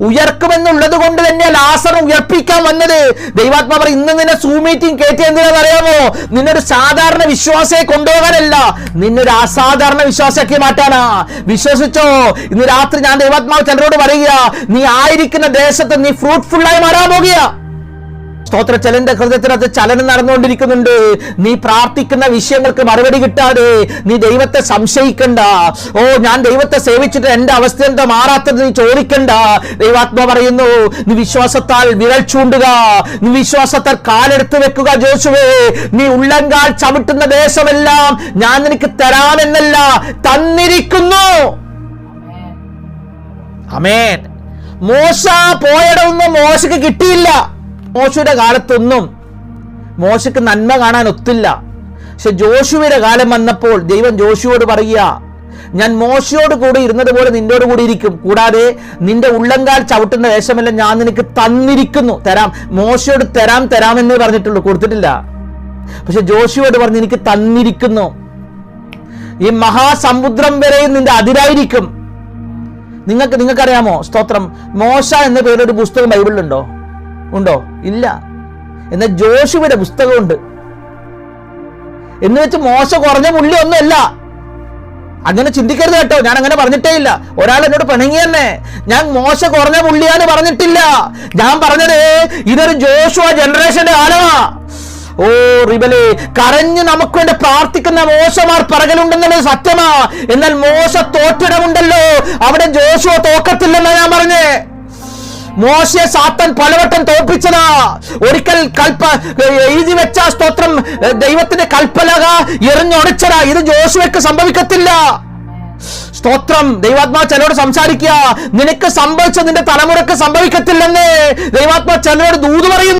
ഉയർക്കുമെന്നുള്ളത് കൊണ്ട് തന്നെ ലാസർ ഉയർപ്പിക്കാൻ വന്നത്. ദൈവാത്മാവർ ഇന്ന് നിന്നെ സൂ മീറ്റിംഗ് കയറ്റി എന്തിനാണെന്ന് അറിയാമോ? നിന്നൊരു സാധാരണ വിശ്വാസയെ കൊണ്ടുപോകാനല്ല. നിന്നൊരു അസാധാരണ വിശ്വാസമാക്കി മാറ്റാനാ. വിശ്വസിച്ചോ? ഇന്ന് രാത്രി ഞാൻ ദൈവാത്മാവ് ചിലരോട് പറയുക നീ ആയിരിക്കുന്ന ദേശത്ത് നീ ഫ്രൂട്ട്ഫുള്ളായി മാറാൻ പോകുക സ്തോത്ര ചലന്റെ ഹൃദയത്തിനകത്ത് ചലനം നടന്നുകൊണ്ടിരിക്കുന്നുണ്ട്. നീ പ്രാർത്ഥിക്കുന്ന വിഷയങ്ങൾക്ക് മറുപടി കിട്ടാതെ നീ ദൈവത്തെ സംശയിക്കണ്ട. ഓ ഞാൻ ദൈവത്തെ സേവിച്ചിട്ട് എന്റെ അവസ്ഥ എന്താ മാറാത്തത് നീ ചോദിക്കണ്ട. ദൈവാത്മ പറയുന്നു നീ വിശ്വാസത്താൽ വിരൽ ചൂണ്ടുക. നീ വിശ്വാസത്താൽ കാലെടുത്ത് വെക്കുക ജോസുവേ. നീ ഉള്ളങ്കാൽ ചവിട്ടുന്ന ദേശമെല്ലാം ഞാൻ നിനക്ക് തരാമെന്നല്ല തന്നിരിക്കുന്നു. അമേൻ മോശ പോയടൊന്നും മോശക്ക് കിട്ടിയില്ല. മോശയുടെ കാലത്തൊന്നും മോശയ്ക്ക് നന്മ കാണാൻ ഒത്തില്ല. പക്ഷെ ജോഷുവയുടെ കാലം വന്നപ്പോൾ ദൈവം ജോഷുവോട് പറയുക ഞാൻ മോശയോട് കൂടി ഇരുന്നത് പോലെ നിന്നോട് കൂടി ഇരിക്കും. കൂടാതെ നിന്റെ ഉള്ളങ്കാൽ ചവിട്ടുന്ന വേഷമെല്ലാം ഞാൻ നിനക്ക് തന്നിരിക്കുന്നു. തരാം. മോശയോട് തരാം തരാമെന്നേ പറഞ്ഞിട്ടുള്ളൂ. കൊടുത്തിട്ടില്ല. പക്ഷെ ജോഷുവോട് പറഞ്ഞ് എനിക്ക് തന്നിരിക്കുന്നു. ഈ മഹാസമുദ്രം വരെയും നിന്റെ അതിരായിരിക്കും. നിങ്ങൾക്ക് നിങ്ങൾക്കറിയാമോ? സ്തോത്രം. മോശ എന്ന പേരൊരു പുസ്തകം ബൈബിളിലുണ്ടോ? ഉണ്ടോ? ഇല്ല. എന്നാൽ ജോഷുവിന്റെ പുസ്തകമുണ്ട്. എന്ന് വെച്ച് മോശ കുറഞ്ഞ മുള്ളി ഒന്നുമല്ല അങ്ങനെ ചിന്തിക്കരുത് കേട്ടോ. ഞാൻ അങ്ങനെ പറഞ്ഞിട്ടേ ഇല്ല. ഒരാൾ എന്നോട് പിണങ്ങി തന്നെ ഞാൻ മോശ കുറഞ്ഞ പുള്ളിയാന്ന് പറഞ്ഞിട്ടില്ല. ഞാൻ പറഞ്ഞത് ഇതൊരു ജോഷുവ ജനറേഷന്റെ കാലമാ. ഓ റിബലെ കരഞ്ഞ് നമുക്ക് വേണ്ടി പ്രാർത്ഥിക്കുന്ന മോശമാർ പറകലുണ്ടെന്നുള്ളത് സത്യമാ. എന്നാൽ മോശ തോറ്റിടമുണ്ടല്ലോ. അവിടെ ജോഷുവ തോക്കത്തില്ലെന്നാ ഞാൻ പറഞ്ഞേ. മോശയെ സാത്തൻ പലവട്ടം തോൽപ്പിച്ചതാ. ഒരിക്കൽ കൽപ്പ എഴുതി വെച്ച സ്തോത്രം ദൈവത്തിന്റെ കൽപ്പലക എറിഞ്ഞൊടിച്ചതാ. ഇത് ജോഷുവയ്ക്ക് സംഭവിക്കത്തില്ല. സ്തോത്രം ദൈവാത്മാ ചിലരോട് സംസാരിക്കുക. നിനക്ക് സംഭവിച്ച നിന്റെ തലമുറയ്ക്ക് സംഭവിക്കത്തില്ലെന്ന്. ദൈവാത്മാ ചിലരോട് ദൂത് പറയുന്നു.